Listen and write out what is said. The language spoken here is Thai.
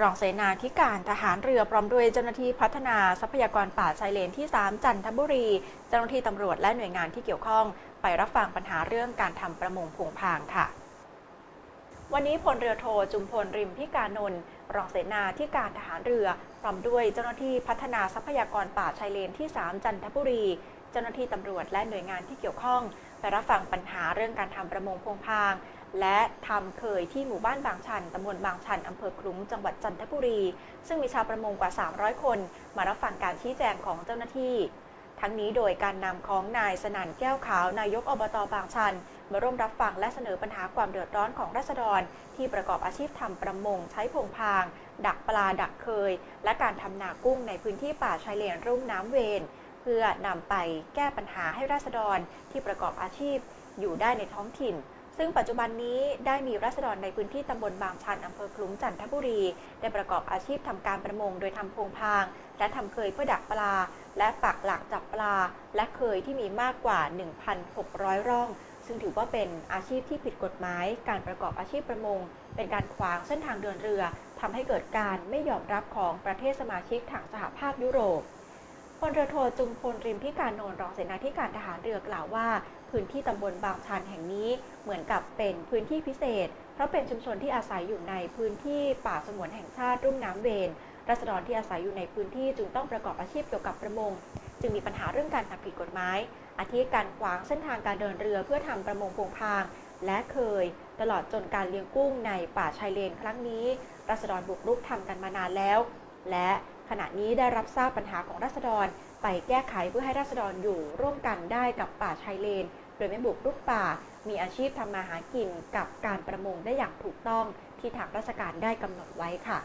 รองเสนาธิการทหารเรือพร้อมด้วยเจ้าหน้าที่พัฒนาทรัพยากรป่าชายเลนที่ 3 จันทบุรี เจ้าหน้าที่ตำรวจและหน่วยงานที่เกี่ยวข้อง ไปรับฟังปัญหาเรื่องการทำประมงพวงพางค่ะ วันนี้พลเรือโทจุมพลริมพิการนนท์รองเสนาธิการทหารเรือพร้อมด้วยเจ้าหน้าที่พัฒนาทรัพยากรป่าชายเลนที่ 3 จันทบุรี เจ้าหน้าที่ตำรวจและหน่วยงานที่เกี่ยวข้อง ไปรับฟังปัญหาเรื่องการทำประมงพวงพาง และทำเคยที่หมู่บ้านบางชันตำบลบางชันอำเภอคลุ้งจังหวัดจันทบุรี ซึ่งมีชาวประมงกว่า 300 คน มารับฟังการชี้แจงของเจ้าหน้าที่ ทั้งนี้โดยการนำของนายสนั่นแก้วขาวนายกอบตบางชัน มาร่วมรับฟังและเสนอปัญหาความเดือดร้อนของราษฎร ที่ประกอบอาชีพทำประมงใช้พงพาง ดักปลาดักเคย และการทำนากุ้งในพื้นที่ป่าชายเลนรุ่มน้ำเวนเพื่อนำไปแก้ปัญหาให้ราษฎรที่ประกอบอาชีพอยู่ได้ในท้องถิ่น ซึ่งปัจจุบันนี้ได้มีราษฎรในพื้นที่ตำบลบางชันอำเภอคลุ้งจันทบุรี ได้ประกอบอาชีพทำการประมงโดยทำพงพาง และทำเคยเพื่อดักปลา และปักหลักจับปลา และเคยที่มีมากกว่า 1,600 ร่อง ซึ่งถือว่าเป็นอาชีพที่ผิดกฎหมาย การประกอบอาชีพประมง เป็นการขวางเส้นทางเดินเรือทำให้เกิดการไม่ยอมรับของประเทศสมาชิกทางสหภาพยุโรป พลเรือโทจุมพลริมพิการโนนรองเสนาธิการทหารเรือกล่าวว่า พื้นที่ตำบลบางชันแห่งนี้เหมือนกับเป็นพื้นที่พิเศษ เพราะเป็นชุมชนที่อาศัยอยู่ในพื้นที่ป่าสงวนแห่งชาติรุ่มน้ำเวนรัษฎรที่อาศัยอยู่ในพื้นที่จึงต้องประกอบอาชีพเกี่ยวกับประมง จึงมีปัญหาเรื่องการทำผิดกฎหมาย อาทิการขวางเส้นทางการเดินเรือเพื่อทำประมงพงพาง และเคย ตลอดจนการเลี้ยงกุ้งในป่าชายเลนครั้งนี้รัษฎรบุกรุกทำกันมานานแล้ว และ ขณะนี้ได้รับทราบปัญหาของราษฎร ไปแก้ไขเพื่อให้ราษฎรอยู่ร่วมกันได้กับป่าชายเลน โดยไม่บุกรุกป่า มีอาชีพทำมาหากินกับการประมงได้อย่างถูกต้องที่ทางราชการได้กำหนดไว้ค่ะ